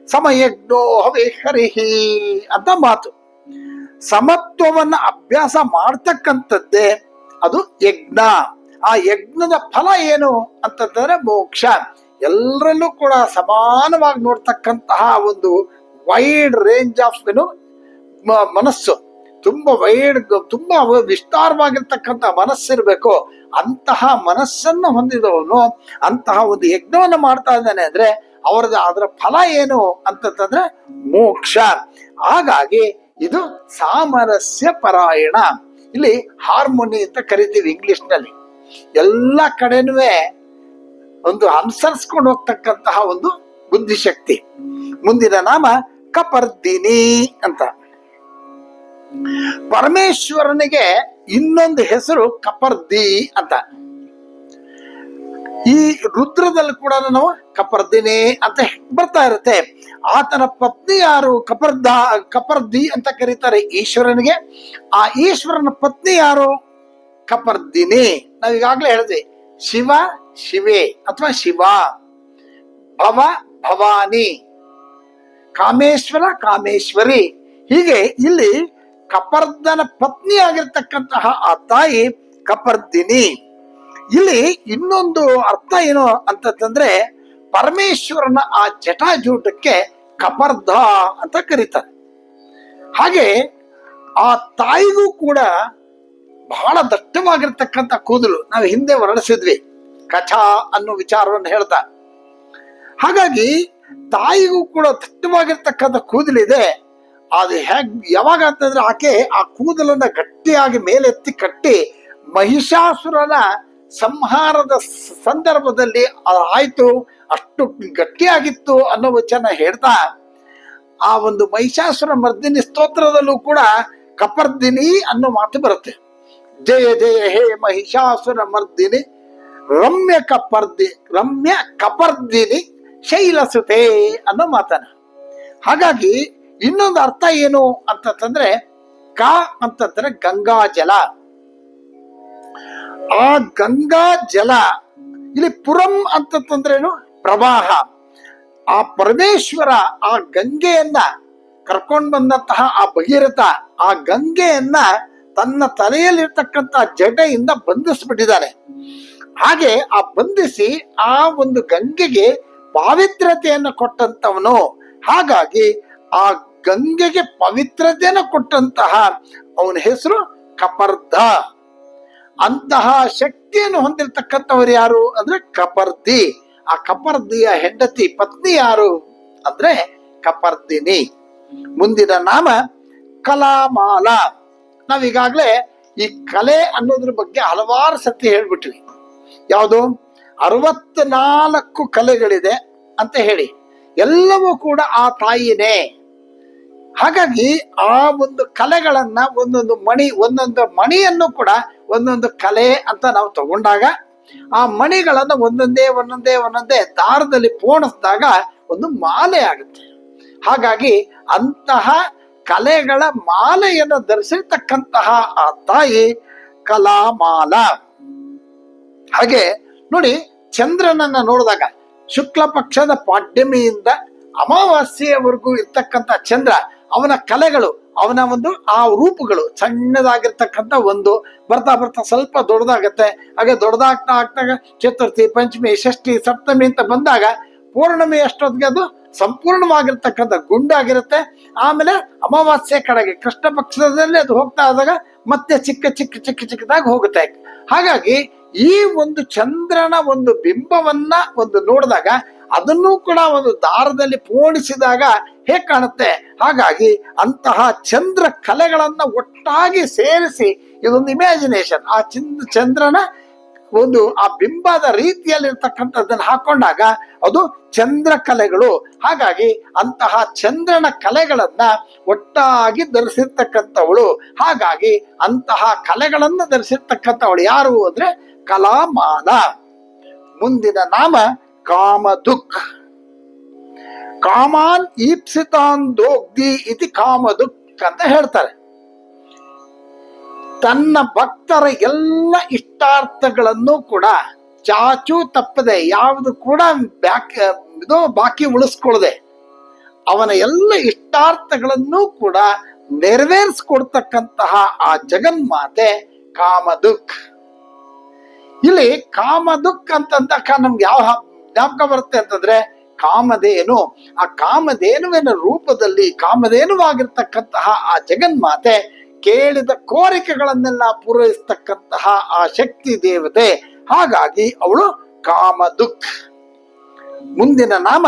ಸಮಯಜ್ಞೋ ಹವೇ ಹರಿಹಿ ಅಂತ ಮಾತು. ಸಮತ್ವವನ್ನ ಅಭ್ಯಾಸ ಮಾಡ್ತಕ್ಕಂಥದ್ದೇ ಅದು ಯಜ್ಞ. ಆ ಯಜ್ಞದ ಫಲ ಏನು ಅಂತಂದ್ರೆ ಮೋಕ್ಷ. ಎಲ್ಲರಲ್ಲೂ ಕೂಡ ಸಮಾನವಾಗಿ ನೋಡ್ತಕ್ಕಂತಹ ಒಂದು ವೈಡ್ ರೇಂಜ್ ಆಫ್ ಏನು ಮನಸ್ಸು. ತುಂಬಾ ವೈಡ್ ತುಂಬಾ ವಿಸ್ತಾರವಾಗಿರ್ತಕ್ಕಂಥ ಮನಸ್ಸಿರ್ಬೇಕು. ಅಂತಹ ಮನಸ್ಸನ್ನು ಹೊಂದಿದವನು ಅಂತಹ ಒಂದು ಯಜ್ಞವನ್ನು ಮಾಡ್ತಾ ಇದ್ದಾನೆ ಅಂದ್ರೆ ಅವರದ್ದು ಅದರ ಫಲ ಏನು ಅಂತಂದ್ರೆ ಮೋಕ್ಷ. ಹಾಗಾಗಿ ಇದು ಸಾಮರಸ್ಯ ಪರಾಯಣ. ಇಲ್ಲಿ ಹಾರ್ಮೋನಿ ಅಂತ ಕರಿತೀವಿ ಇಂಗ್ಲಿಷ್ನಲ್ಲಿ. ಎಲ್ಲ ಕಡೆನೂ ಒಂದು ಅನುಸರಿಸ್ಕೊಂಡು ಹೋಗ್ತಕ್ಕಂತಹ ಒಂದು ಬುದ್ಧಿಶಕ್ತಿ. ಮುಂದಿನ ನಾಮ ಕಪರ್ದಿನಿ ಅಂತ. ಪರಮೇಶ್ವರನಿಗೆ ಇನ್ನೊಂದು ಹೆಸರು ಕಪರ್ದಿ ಅಂತ. ಈ ರುದ್ರದಲ್ಲಿ ಕೂಡ ನಾವು ಕಪರ್ದಿನಿ ಅಂತ ಬರ್ತಾ ಇರುತ್ತೆ. ಆತನ ಪತ್ನಿ ಯಾರು? ಕಪರ್ದ, ಕಪರ್ದಿ ಅಂತ ಕರೀತಾರೆ ಈಶ್ವರನಿಗೆ. ಆ ಈಶ್ವರನ ಪತ್ನಿ ಯಾರು? ಕಪರ್ದಿನಿ. ನಾವೀಗಾಗ್ಲೇ ಹೇಳಿದ್ವಿ. ಶಿವ ಶಿವೆ ಅಥವಾ ಶಿವ. ಭವ ಭವಾನಿ. ಕಾಮೇಶ್ವರ ಕಾಮೇಶ್ವರಿ. ಹೀಗೆ ಇಲ್ಲಿ ಕಪರ್ದನ ಪತ್ನಿ ಆಗಿರ್ತಕ್ಕಂತಹ ಆ ತಾಯಿ ಕಪರ್ದಿನಿ. ಇಲ್ಲಿ ಇನ್ನೊಂದು ಅರ್ಥ ಏನು ಅಂತಂದ್ರೆ ಪರಮೇಶ್ವರನ ಆ ಜಟಾಜೂಟಕ್ಕೆ ಕಪರ್ಧ ಅಂತ ಕರೀತಾರೆ. ಹಾಗೆ ಆ ತಾಯಿಗೂ ಕೂಡ ಬಹಳ ದಟ್ಟವಾಗಿರ್ತಕ್ಕಂಥ ಕೂದಲು ನಾವು ಹಿಂದೆ ವರ್ಣಿಸಿದ್ವಿ. ಕಛಾ ಅನ್ನೋ ವಿಚಾರವನ್ನು ಹೇಳ್ತಾ. ಹಾಗಾಗಿ ತಾಯಿಗೂ ಕೂಡ ದಟ್ಟವಾಗಿರ್ತಕ್ಕಂಥ ಕೂದಲಿದೆ. ಅದು ಹೇಗ್, ಯಾವಾಗ ಅಂತಂದ್ರೆ ಆಕೆ ಆ ಕೂದಲನ್ನ ಗಟ್ಟಿಯಾಗಿ ಮೇಲೆತ್ತಿ ಕಟ್ಟಿ ಮಹಿಷಾಸುರನ ಸಂಹಾರದ ಸಂದರ್ಭದಲ್ಲಿ ಆಯ್ತು, ಅಷ್ಟು ಗಟ್ಟಿಯಾಗಿತ್ತು ಅನ್ನೋ ವಚನ ಹೇಳ್ತಾ, ಆ ಒಂದು ಮಹಿಷಾಸುರ ಮರ್ದಿನಿ ಸ್ತೋತ್ರದಲ್ಲೂ ಕೂಡ ಕಪರ್ದಿನಿ ಅನ್ನೋ ಮಾತು ಬರುತ್ತೆ. ಜಯ ಜಯ, ಹೇ ಮಹಿಷಾಸುರ ಮರ್ದಿನಿ. ರಮ್ಯ ಕಪರ್ದಿ, ರಮ್ಯ ಕಪರ್ದಿನಿ ಶೈಲಸುತೆ ಅನ್ನೋ ಮಾತನ ಹಾಗಾಗಿ ಇನ್ನೊಂದು ಅರ್ಥ ಏನು ಅಂತಂದ್ರೆ ಕ ಅಂತಂದ್ರೆ ಗಂಗಾ ಜಲ ಆ ಗಂಗಾ ಜಲ ಇಲ್ಲಿ ಪುರಂ ಅಂತಂದ್ರೇನು ಪ್ರವಾಹ. ಆ ಪರಮೇಶ್ವರ ಆ ಗಂಗೆಯನ್ನ ಕರ್ಕೊಂಡು ಬಂದಂತಹ ಆ ಭಗೀರಥ ಆ ಗಂಗೆಯನ್ನ ತನ್ನ ತಲೆಯಲ್ಲಿರ್ತಕ್ಕಂಥ ಜಡೆಯಿಂದ ಬಂಧಿಸ್ಬಿಟ್ಟಿದ್ದಾನೆ. ಹಾಗೆ ಆ ಬಂಧಿಸಿ ಆ ಒಂದು ಗಂಗೆಗೆ ಪಾವಿತ್ರತೆಯನ್ನು ಕೊಟ್ಟಂತವನು ಹಾಗಾಗಿ ಆ ಗಂಗೆಗೆ ಪವಿತ್ರತೆಯನ್ನು ಕೊಟ್ಟಂತಹ ಅವನ ಹೆಸರು ಕಪರ್ಧ. ಅಂತಹ ಶಕ್ತಿಯನ್ನು ಹೊಂದಿರತಕ್ಕಂಥವ್ರು ಯಾರು ಅಂದ್ರೆ ಕಪರ್ದಿ ಆ ಕಪರ್ದಿಯ ಹೆಂಡತಿ, ಪತ್ನಿ ಯಾರು ಅಂದ್ರೆ ಕಪರ್ದಿನಿ ಮುಂದಿನ ನಾಮ ಕಲಾಮಾಲ. ನಾವೀಗಾಗಲೇ ಈ ಕಲೆ ಅನ್ನೋದ್ರ ಬಗ್ಗೆ ಹಲವಾರು ಸತಿ ಹೇಳ್ಬಿಟ್ವಿ. ಯಾವುದು? ಅರವತ್ನಾಲ್ಕು ಕಲೆಗಳಿದೆ ಅಂತ ಹೇಳಿ. ಎಲ್ಲವೂ ಕೂಡ ಆ ತಾಯಿನೇ. ಹಾಗಾಗಿ ಆ ಒಂದು ಕಲೆಗಳನ್ನ ಒಂದೊಂದು ಮಣಿ, ಒಂದೊಂದು ಮಣಿಯನ್ನು ಕೂಡ ಒಂದೊಂದು ಕಲೆ ಅಂತ ನಾವು ತಗೊಂಡಾಗ ಆ ಮಣಿಗಳನ್ನು ಒಂದೊಂದೇ ಒಂದೊಂದೇ ಒಂದೊಂದೇ ದಾರದಲ್ಲಿ ಪೋಣಿಸಿದಾಗ ಒಂದು ಮಾಲೆ ಆಗುತ್ತೆ. ಹಾಗಾಗಿ ಅಂತಹ ಕಲೆಗಳ ಮಾಲೆಯನ್ನು ಧರಿಸಿರ್ತಕ್ಕಂತಹ ಆ ತಾಯಿ ಕಲಾಮಾಲ. ಹಾಗೆ ನೋಡಿ ಚಂದ್ರನನ್ನ ನೋಡಿದಾಗ ಶುಕ್ಲ ಪಕ್ಷದ ಪಾಡ್ಯಮಿಯಿಂದ ಅಮಾವಾಸ್ಯೆಯವರೆಗೂ ಇರ್ತಕ್ಕಂಥ ಚಂದ್ರ, ಅವನ ಕಲೆಗಳು, ಅವನ ಒಂದು ಆ ರೂಪಗಳು ಸಣ್ಣದಾಗಿರ್ತಕ್ಕಂಥ ಒಂದು ಬರ್ತಾ ಬರ್ತಾ ಸ್ವಲ್ಪ ದೊಡ್ಡದಾಗತ್ತೆ. ಹಾಗೆ ದೊಡ್ಡದಾಗ್ತಾ ಆಗ್ತಾಗ ಚತುರ್ಥಿ, ಪಂಚಮಿ, ಷಷ್ಠಿ, ಸಪ್ತಮಿ ಅಂತ ಬಂದಾಗ ಪೂರ್ಣಮಿ ಅಷ್ಟೊತ್ತಿಗೆ ಅದು ಸಂಪೂರ್ಣವಾಗಿರ್ತಕ್ಕಂಥ ಗುಂಡಾಗಿರುತ್ತೆ. ಆಮೇಲೆ ಅಮಾವಾಸ್ಯೆ ಕಡೆಗೆ ಕೃಷ್ಣ ಪಕ್ಷದಲ್ಲಿ ಅದು ಹೋಗ್ತಾ ಆದಾಗ ಮತ್ತೆ ಚಿಕ್ಕ ಚಿಕ್ಕ ಚಿಕ್ಕ ಚಿಕ್ಕದಾಗಿ ಹೋಗುತ್ತೆ. ಹಾಗಾಗಿ ಈ ಒಂದು ಚಂದ್ರನ ಒಂದು ಬಿಂಬವನ್ನ ಒಂದು ನೋಡಿದಾಗ ಅದನ್ನು ಕೂಡ ಒಂದು ದಾರದಲ್ಲಿ ಪೋಣಿಸಿದಾಗ ಹೇಗೆ ಕಾಣುತ್ತೆ? ಹಾಗಾಗಿ ಅಂತಹ ಚಂದ್ರ ಕಲೆಗಳನ್ನ ಒಟ್ಟಾಗಿ ಸೇರಿಸಿ ಇದೊಂದು ಇಮ್ಯಾಜಿನೇಷನ್ ಆ ಚಂದ್ರ ಚಂದ್ರನ ಒಂದು ಆ ಬಿಂಬದ ರೀತಿಯಲ್ಲಿ ಇರ್ತಕ್ಕಂಥದ್ದನ್ನು ಹಾಕೊಂಡಾಗ ಅದು ಚಂದ್ರ ಕಲೆಗಳು. ಹಾಗಾಗಿ ಅಂತಹ ಚಂದ್ರನ ಕಲೆಗಳನ್ನ ಒಟ್ಟಾಗಿ ಧರಿಸಿರ್ತಕ್ಕಂಥವಳು. ಹಾಗಾಗಿ ಅಂತಹ ಕಲೆಗಳನ್ನು ಧರಿಸಿರ್ತಕ್ಕಂಥವಳು ಯಾರು ಅಂದ್ರೆ ಕಲಾಮಾಲ. ಮುಂದಿನ ನಾಮ ಕಾಮದುಕ್ ಕಾಮಾನ್ ಈಪ್ಸಿತಾನ್ ದೋಗ್ದಿ ಇತಿ ಕಾಮದುಕ್ ಅಂತ ಹೇಳ್ತಾರೆ. ತನ್ನ ಭಕ್ತರ ಎಲ್ಲ ಇಷ್ಟಾರ್ಥಗಳನ್ನು ಕೂಡ ಚಾಚು ತಪ್ಪದೆ ಯಾವುದು ಕೂಡ ಬ್ಯಾಕ್, ಇದು ಬಾಕಿ ಉಳಿಸ್ಕೊಳ್ಳದೆ ಅವನ ಎಲ್ಲ ಇಷ್ಟಾರ್ಥಗಳನ್ನು ಕೂಡ ನೆರವೇರಿಸ್ಕೊಡ್ತಕ್ಕಂತಹ ಆ ಜಗನ್ಮಾತೆ ಕಾಮದುಕ್ ಇಲ್ಲಿ ಕಾಮದುಕ್ ಅಂತಂದಾಗ ನಮ್ಗೆ ಯಾವ ಜ್ಞಾಪಕ ಬರುತ್ತೆ ಅಂತಂದ್ರೆ ಕಾಮಧೇನು. ಆ ಕಾಮಧೇನುವಿನ ರೂಪದಲ್ಲಿ ಕಾಮಧೇನುವಾಗಿರ್ತಕ್ಕಂತಹ ಆ ಜಗನ್ಮಾತೆ ಕೇಳಿದ ಕೋರಿಕೆಗಳನ್ನೆಲ್ಲ ಪೂರೈಸ್ತಕ್ಕಂತಹ ಆ ಶಕ್ತಿ ದೇವತೆ. ಹಾಗಾಗಿ ಅವಳು ಕಾಮದುಕ್ ಮುಂದಿನ ನಾಮ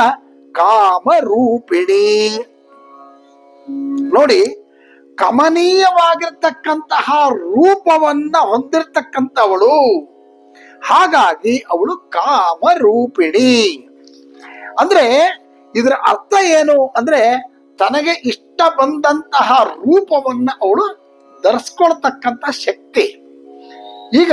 ಕಾಮರೂಪಿಣಿ. ನೋಡಿ, ಕಮನೀಯವಾಗಿರ್ತಕ್ಕಂತಹ ರೂಪವನ್ನ ಹೊಂದಿರತಕ್ಕಂಥವಳು. ಹಾಗಾಗಿ ಅವಳು ಕಾಮರೂಪಿಣಿ. ಅಂದ್ರೆ ಇದರ ಅರ್ಥ ಏನು? ಅಂದ್ರೆ ತನಗೆ ಇಷ್ಟ ಬಂದಂತಹ ರೂಪವನ್ನ ಅವಳು ಧರಿಸ್ಕೊಳ್ತಕ್ಕಂತ ಶಕ್ತಿ. ಈಗ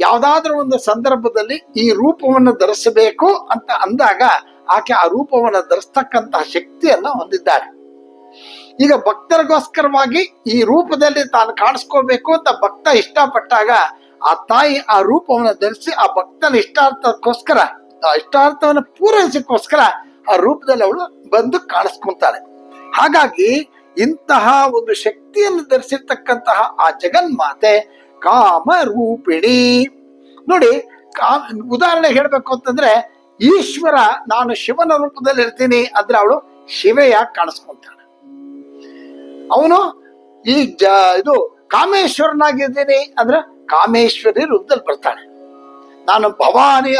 ಯಾವ್ದಾದ್ರೂ ಒಂದು ಸಂದರ್ಭದಲ್ಲಿ ಈ ರೂಪವನ್ನು ಧರಿಸಬೇಕು ಅಂತ ಅಂದಾಗ ಆಕೆ ಆ ರೂಪವನ್ನು ಧರಿಸ್ತಕ್ಕಂತಹ ಶಕ್ತಿಯನ್ನ ಹೊಂದಿದ್ದಾಳೆ. ಈಗ ಭಕ್ತರಿಗೋಸ್ಕರವಾಗಿ ಈ ರೂಪದಲ್ಲಿ ತಾನು ಕಾಣಿಸ್ಕೋಬೇಕು ಅಂತ ಭಕ್ತ ಇಷ್ಟಪಟ್ಟಾಗ ಆ ತಾಯಿ ಆ ರೂಪವನ್ನು ಧರಿಸಿ ಆ ಭಕ್ತನ ಇಷ್ಟಾರ್ಥಕ್ಕೋಸ್ಕರ, ಆ ಇಷ್ಟಾರ್ಥವನ್ನು ಪೂರೈಸಕ್ಕೋಸ್ಕರ ಆ ರೂಪದಲ್ಲಿ ಅವಳು ಬಂದು ಕಾಣಿಸ್ಕೊಂತಾಳೆ. ಹಾಗಾಗಿ ಇಂತಹ ಒಂದು ಶಕ್ತಿಯನ್ನು ಧರಿಸಿರ್ತಕ್ಕಂತಹ ಆ ಜಗನ್ಮಾತೆ ಕಾಮ ರೂಪಿಣಿ ನೋಡಿ ಉದಾಹರಣೆ ಹೇಳಬೇಕು ಅಂತಂದ್ರೆ, ಈಶ್ವರ ನಾನು ಶಿವನ ರೂಪದಲ್ಲಿ ಇರ್ತೀನಿ ಅಂದ್ರೆ ಅವಳು ಶಿವೆಯಾಗಿ ಕಾಣಿಸ್ಕೊಂತಾಳೆ. ಅವನು ಈ ಜ, ಇದು ಕಾಮೇಶ್ವರನಾಗಿದ್ದೀನಿ ಅಂದ್ರೆ ಕಾಮೇಶ್ವರಿ ರೂಪದಲ್ಲಿ ಬರ್ತಾಳೆ ನಾನು ಭವಾನಿ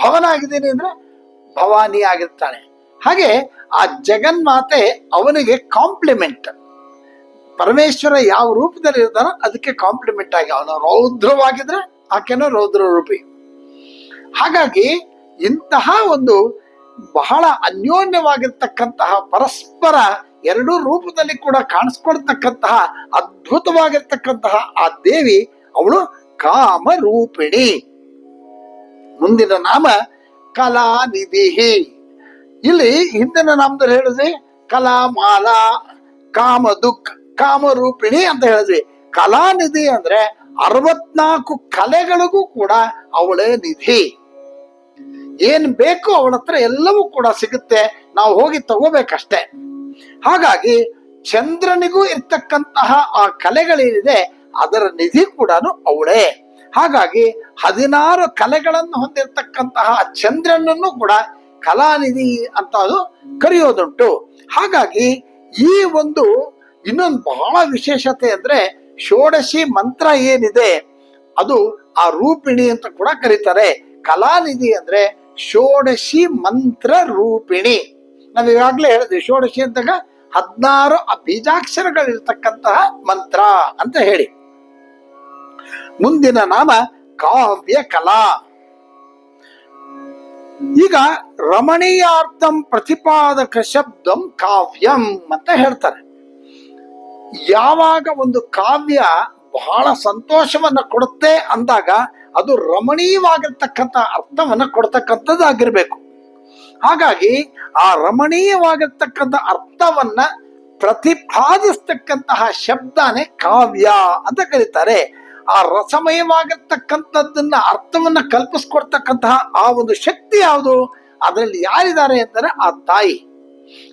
ಭವನ ಆಗಿದ್ದೀನಿ ಅಂದ್ರೆ ಭವಾನಿ ಆಗಿರ್ತಾಳೆ ಹಾಗೆ ಆ ಜಗನ್ಮಾತೆ ಅವನಿಗೆ ಕಾಂಪ್ಲಿಮೆಂಟ್ ಪರಮೇಶ್ವರ ಯಾವ ರೂಪದಲ್ಲಿ ಇರ್ತಾನೋ ಅದಕ್ಕೆ ಕಾಂಪ್ಲಿಮೆಂಟ್ ಆಗಿ ಅವನು ರೌದ್ರವಾಗಿದ್ರೆ ಆಕೆನೋ ರೌದ್ರ ರೂಪಿ ಹಾಗಾಗಿ ಇಂತಹ ಒಂದು ಬಹಳ ಅನ್ಯೋನ್ಯವಾಗಿರ್ತಕ್ಕಂತಹ ಪರಸ್ಪರ ಎರಡೂ ರೂಪದಲ್ಲಿ ಕೂಡ ಕಾಣಿಸ್ಕೊಳ್ತಕ್ಕಂತಹ ಅದ್ಭುತವಾಗಿರ್ತಕ್ಕಂತಹ ಆ ದೇವಿ ಅವಳು ಕಾಮರೂಪಿಣಿ. ಮುಂದಿನ ನಾಮ ಕಲಾನಿಧಿ ಇಲ್ಲಿ ಹಿಂದಿನ ನಾಮದಲ್ಲಿ ಹೇಳಿದ್ವಿ ಕಲಾಮಾಲ ದುಃಖ ಕಾಮರೂಪಿಣಿ ಅಂತ ಹೇಳಿದ್ವಿ. ಕಲಾನಿಧಿ ಅಂದ್ರೆ ಅರವತ್ನಾಲ್ಕು ಕಲೆಗಳಿಗೂ ಕೂಡ ಅವಳೇ ನಿಧಿ. ಏನ್ ಬೇಕು ಅವಳ ಹತ್ರ ಎಲ್ಲವೂ ಕೂಡ ಸಿಗುತ್ತೆ. ನಾವು ಹೋಗಿ ತಗೋಬೇಕಷ್ಟೆ. ಹಾಗಾಗಿ ಚಂದ್ರನಿಗೂ ಇರ್ತಕ್ಕಂತಹ ಆ ಕಲೆಗಳೇನಿದೆ ಅದರ ನಿಧಿ ಕೂಡ ಅವಳೇ. ಹಾಗಾಗಿ ಹದಿನಾರು ಕಲೆಗಳನ್ನು ಹೊಂದಿರತಕ್ಕಂತಹ ಚಂದ್ರನನ್ನು ಕೂಡ ಕಲಾನಿಧಿ ಅಂತ ಅದು ಕರೆಯೋದುಂಟು. ಹಾಗಾಗಿ ಈ ಒಂದು ಇನ್ನೊಂದು ಬಹಳ ವಿಶೇಷತೆ ಅಂದ್ರೆ ಷೋಡಶಿ ಮಂತ್ರ ಏನಿದೆ ಅದು ಆ ರೂಪಿಣಿ ಅಂತ ಕೂಡ ಕರೀತಾರೆ. ಕಲಾನಿಧಿ ಅಂದ್ರೆ ಷೋಡಶಿ ಮಂತ್ರ ರೂಪಿಣಿ. ನಾವು ಈಗಾಗಲೇ ಹೇಳಿದ್ವಿ ಷೋಡಶಿ ಅಂದಾಗ ಹದಿನಾರು ಬೀಜಾಕ್ಷರಗಳಿರ್ತಕ್ಕಂತಹ ಮಂತ್ರ ಅಂತ ಹೇಳಿ. ಮುಂದಿನ ನಾಮ ಕಾವ್ಯ ಕಲಾ. ಈಗ ರಮಣೀಯಾರ್ಥಂ ಪ್ರತಿಪಾದಕ ಶಬ್ದಂ ಕಾವ್ಯಂ ಅಂತ ಹೇಳ್ತಾರೆ. ಯಾವಾಗ ಒಂದು ಕಾವ್ಯ ಬಹಳ ಸಂತೋಷವನ್ನ ಕೊಡುತ್ತೆ ಅಂದಾಗ ಅದು ರಮಣೀಯವಾಗಿರ್ತಕ್ಕಂಥ ಅರ್ಥವನ್ನ ಕೊಡ್ತಕ್ಕಂಥದ್ದಾಗಿರ್ಬೇಕು. ಹಾಗಾಗಿ ಆ ರಮಣೀಯವಾಗಿರ್ತಕ್ಕಂಥ ಅರ್ಥವನ್ನ ಪ್ರತಿಪಾದಿಸ್ತಕ್ಕಂತಹ ಶಬ್ದನೇ ಕಾವ್ಯ ಅಂತ ಕರೀತಾರೆ. ಆ ರಸಮಯವಾಗಿರ್ತಕ್ಕಂಥದ್ದನ್ನ ಅರ್ಥವನ್ನ ಕಲ್ಪಿಸ್ಕೊಡ್ತಕ್ಕಂತಹ ಆ ಒಂದು ಶಕ್ತಿ ಯಾವುದು? ಅದರಲ್ಲಿ ಯಾರಿದ್ದಾರೆ ಅಂತಾರೆ ಆ ತಾಯಿ.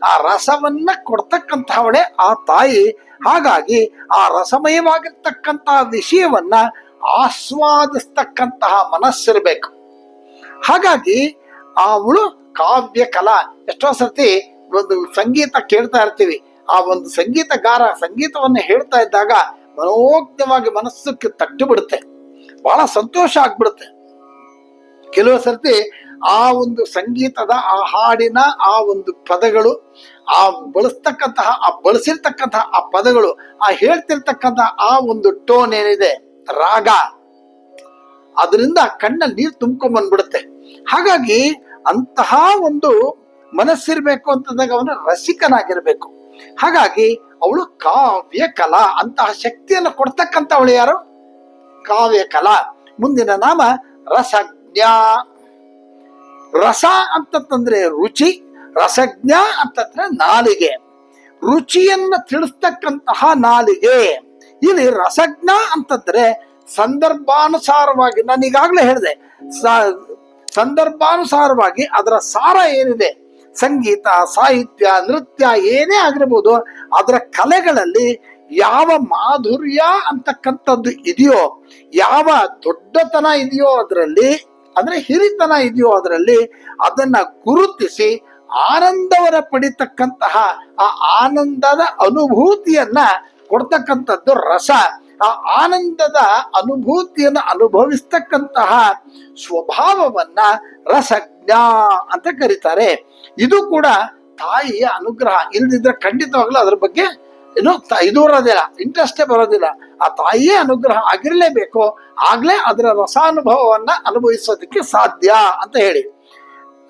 ಆ ರಸವನ್ನ ಕೊಡ್ತಕ್ಕಂತಹವಳೆ ಆ ತಾಯಿ. ಹಾಗಾಗಿ ಆ ರಸಮಯವಾಗಿರ್ತಕ್ಕಂತಹ ವಿಷಯವನ್ನ ಆಸ್ವಾದಿಸ್ತಕ್ಕಂತಹ ಮನಸ್ಸಿರ್ಬೇಕು. ಹಾಗಾಗಿ ಅವಳು ಕಾವ್ಯ ಕಲಾ. ಎಷ್ಟೋ ಸರ್ತಿ ಒಂದು ಸಂಗೀತ ಕೇಳ್ತಾ ಇರ್ತೀವಿ. ಆ ಒಂದು ಸಂಗೀತಗಾರ ಸಂಗೀತವನ್ನು ಹೇಳ್ತಾ ಇದ್ದಾಗ ಮನೋಜ್ಞವಾಗಿ ಮನಸ್ಸಕ್ಕೆ ತಟ್ಟು ಬಿಡುತ್ತೆ. ಬಹಳ ಸಂತೋಷ ಆಗ್ಬಿಡುತ್ತೆ. ಕೆಲವು ಸರ್ತಿ ಆ ಒಂದು ಸಂಗೀತದ ಆ ಹಾಡಿನ ಆ ಒಂದು ಪದಗಳು, ಆ ಬಳಸ್ತಕ್ಕಂತಹ, ಆ ಬಳಸಿರ್ತಕ್ಕಂತಹ ಆ ಪದಗಳು, ಆ ಹೇಳ್ತಿರ್ತಕ್ಕಂತಹ ಆ ಒಂದು ಟೋನ್ ಏನಿದೆ? ರಾಗ. ಅದರಿಂದ ಕಣ್ಣಲ್ಲಿ ನೀರು ತುಂಬ್ಕೊಂಡ್ ಬಂದ್ಬಿಡುತ್ತೆ. ಹಾಗಾಗಿ ಅಂತಹ ಒಂದು ಮನಸ್ಸಿರ್ಬೇಕು ಅಂತಂದಾಗ ಅವನ ರಸಿಕನಾಗಿರ್ಬೇಕು. ಹಾಗಾಗಿ ಅವಳು ಕಾವ್ಯ ಕಲಾ ಅಂತಹ ಶಕ್ತಿಯನ್ನು ಕೊಡ್ತಕ್ಕಂಥವಳು ಯಾರು? ಕಾವ್ಯ ಕಲಾ. ಮುಂದಿನ ನಾಮ ರಸಜ್ಞ. ರಸ ಅಂತಂದ್ರೆ ರುಚಿ, ರಸಜ್ಞ ಅಂತಂದ್ರೆ ನಾಲಿಗೆ. ರುಚಿಯನ್ನು ತಿಳಿಸ್ತಕ್ಕಂತಹ ನಾಲಿಗೆ. ಇಲ್ಲಿ ರಸಜ್ಞ ಅಂತಂದ್ರೆ ಸಂದರ್ಭಾನುಸಾರವಾಗಿ ನಾನು ಈಗಾಗಲೇ ಹೇಳಿದೆ ಸಂದರ್ಭಾನುಸಾರವಾಗಿ ಅದರ ಸಾರ ಏನಿದೆ? ಸಂಗೀತ, ಸಾಹಿತ್ಯ, ನೃತ್ಯ ಏನೇ ಆಗಿರ್ಬೋದು, ಅದರ ಕಲೆಗಳಲ್ಲಿ ಯಾವ ಮಾಧುರ್ಯ ಅಂತಕ್ಕಂಥದ್ದು ಇದೆಯೋ, ಯಾವ ದೊಡ್ಡತನ ಇದೆಯೋ ಅದರಲ್ಲಿ, ಅಂದ್ರೆ ಹಿರಿತನ ಇದೆಯೋ ಅದರಲ್ಲಿ, ಅದನ್ನ ಗುರುತಿಸಿ ಆನಂದವರ ಪಡಿತಕ್ಕಂತಹ ಆ ಆನಂದದ ಅನುಭೂತಿಯನ್ನ ಕೊಡ್ತಕ್ಕಂಥದ್ದು ರಸ. ಆ ಆನಂದದ ಅನುಭೂತಿಯನ್ನು ಅನುಭವಿಸ್ತಕ್ಕಂತಹ ಸ್ವಭಾವವನ್ನ ರಸಜ್ಞ ಅಂತ ಕರೀತಾರೆ. ಇದು ಕೂಡ ತಾಯಿಯ ಅನುಗ್ರಹ. ಇಲ್ದಿದ್ರೆ ಖಂಡಿತವಾಗ್ಲೂ ಅದ್ರ ಬಗ್ಗೆ ಏನು ಇದು ಬರೋದಿಲ್ಲ. ಇಂಟ್ರೆಸ್ಟೇ ಬರೋದಿಲ್ಲ. ಆ ತಾಯಿಯೇ ಅನುಗ್ರಹ ಆಗಿರಲೇಬೇಕು. ಆಗ್ಲೇ ಅದರ ರಸಾನುಭವವನ್ನ ಅನುಭವಿಸೋದಕ್ಕೆ ಸಾಧ್ಯ ಅಂತ ಹೇಳಿ.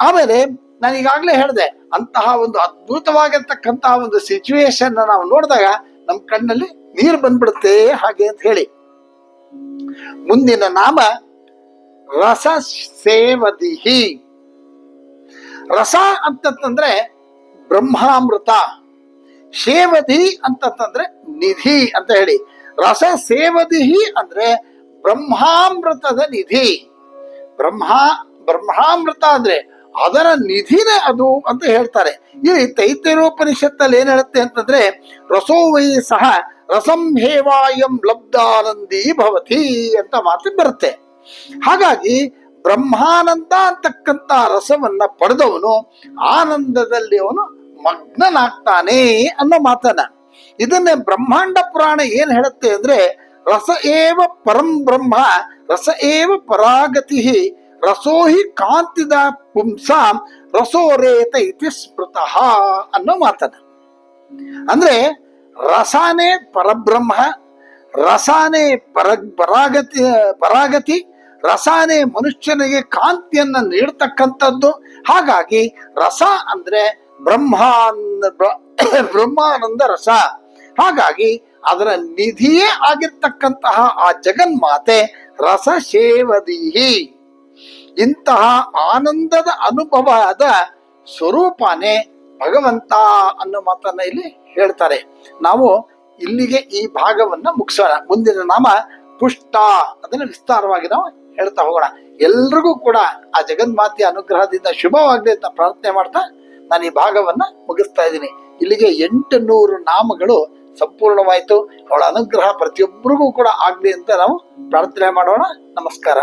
ಆಮೇಲೆ ನಾನು ಈಗಾಗಲೇ ಹೇಳಿದೆ, ಅಂತಹ ಒಂದು ಅದ್ಭುತವಾಗಿರ್ತಕ್ಕಂತಹ ಒಂದು ಸಿಚುವೇಶನ್ ನಾವು ನೋಡಿದಾಗ ನಮ್ಮ ಕಣ್ಣಲ್ಲಿ ನೀರು ಬಂದ್ಬಿಡುತ್ತೆ ಹಾಗೆ ಅಂತ ಹೇಳಿ. ಮುಂದಿನ ನಾಮ ರಸ ಸೇವದಿಹಿ. ರಸ ಅಂತಂತಂದ್ರೆ ಬ್ರಹ್ಮಾಮೃತ, ಸೇವಧಿ ಅಂತಂತಂದ್ರೆ ನಿಧಿ ಅಂತ ಹೇಳಿ. ರಸ ಸೇವಧಿ ಅಂದ್ರೆ ಬ್ರಹ್ಮಾಮೃತದ ನಿಧಿ. ಬ್ರಹ್ಮ, ಬ್ರಹ್ಮಾಮೃತ ಅಂದ್ರೆ ಅದರ ನಿಧಿನೇ ಅದು ಅಂತ ಹೇಳ್ತಾರೆ. ಈ ತೈತೈರೋಪನಿಷತ್ತಲ್ಲಿ ಏನ್ ಹೇಳುತ್ತೆ ಅಂತಂದ್ರೆ, ರಸೋ ವೈ ಸಹ ರಸಂಹೇವಾಯಂ ಲಬ್ಧಾನಂದಿ ಭವತಿ ಅಂತ ಮಾತು ಬರುತ್ತೆ. ಹಾಗಾಗಿ ಬ್ರಹ್ಮಾನಂದ ಅಂತಕ್ಕಂತ ರಸವನ್ನ ಪಡೆದವನು ಆನಂದದಲ್ಲಿ ಅವನು ಮಗ್ನನಾಗ್ತಾನೆ ಅನ್ನೋ ಮಾತನ್ನ. ಇದನ್ನೇ ಬ್ರಹ್ಮಾಂಡ ಪುರಾಣ ಏನ್ ಹೇಳುತ್ತೆ ಅಂದ್ರೆ ರಸ ಏವ ಪರಂ ಬ್ರಹ್ಮ, ರಸ ಏವ ಪರಾಗತಿ, ರಸೋ ಹಿ ಕಾಂತಿದ ಪುಂಸಾಂ ರಸೋರೇತ ಇತಿ ಸ್ಮೃತಃ ಅನ್ನೋ ಮಾತನ್ನ. ಅಂದ್ರೆ ರಸಾನೇ ಪರಬ್ರಹ್ಮ, ರಸಾನೇ ಪರ ಪರಾಗತಿ ಪರಾಗತಿ ರಸಾನೇ ಮನುಷ್ಯನಿಗೆ ಕಾಂತಿಯನ್ನು ನೀಡ್ತಕ್ಕಂಥದ್ದು. ಹಾಗಾಗಿ ರಸ ಅಂದ್ರೆ ಬ್ರಹ್ಮಾನಂದ ಬ್ರ- ಬ್ರಹ್ಮಾನಂದ ರಸ. ಹಾಗಾಗಿ ಅದರ ನಿಧಿಯೇ ಆಗಿರ್ತಕ್ಕಂತಹ ಆ ಜಗನ್ಮಾತೆ ರಸ ಸೇವದಿಹಿ ಇಂತಹ ಆನಂದದ ಅನುಭವದ ಸ್ವರೂಪನೇ ಭಗವಂತ ಅನ್ನೋ ಮಾತನ್ನ ಇಲ್ಲಿ ಹೇಳ್ತಾರೆ. ನಾವು ಇಲ್ಲಿಗೆ ಈ ಭಾಗವನ್ನ ಮುಗಿಸೋಣ. ಮುಂದಿನ ನಾಮ ಪುಷ್ಟ. ಅದನ್ನು ವಿಸ್ತಾರವಾಗಿ ನಾವು ಹೇಳ್ತಾ ಹೋಗೋಣ. ಎಲ್ರಿಗೂ ಕೂಡ ಆ ಜಗನ್ಮಾತೆಯ ಅನುಗ್ರಹದಿಂದ ಶುಭವಾಗಲಿ ಅಂತ ಪ್ರಾರ್ಥನೆ ಮಾಡ್ತಾ ನಾನು ಈ ಭಾಗವನ್ನ ಮುಗಿಸ್ತಾ ಇದ್ದೀನಿ. ಇಲ್ಲಿಗೆ ಎಂಟು ನೂರು ನಾಮಗಳು ಸಂಪೂರ್ಣವಾಯಿತು. ಅವಳ ಅನುಗ್ರಹ ಪ್ರತಿಯೊಬ್ಬರಿಗೂ ಕೂಡ ಆಗಲಿ ಅಂತ ನಾವು ಪ್ರಾರ್ಥನೆ ಮಾಡೋಣ. ನಮಸ್ಕಾರ.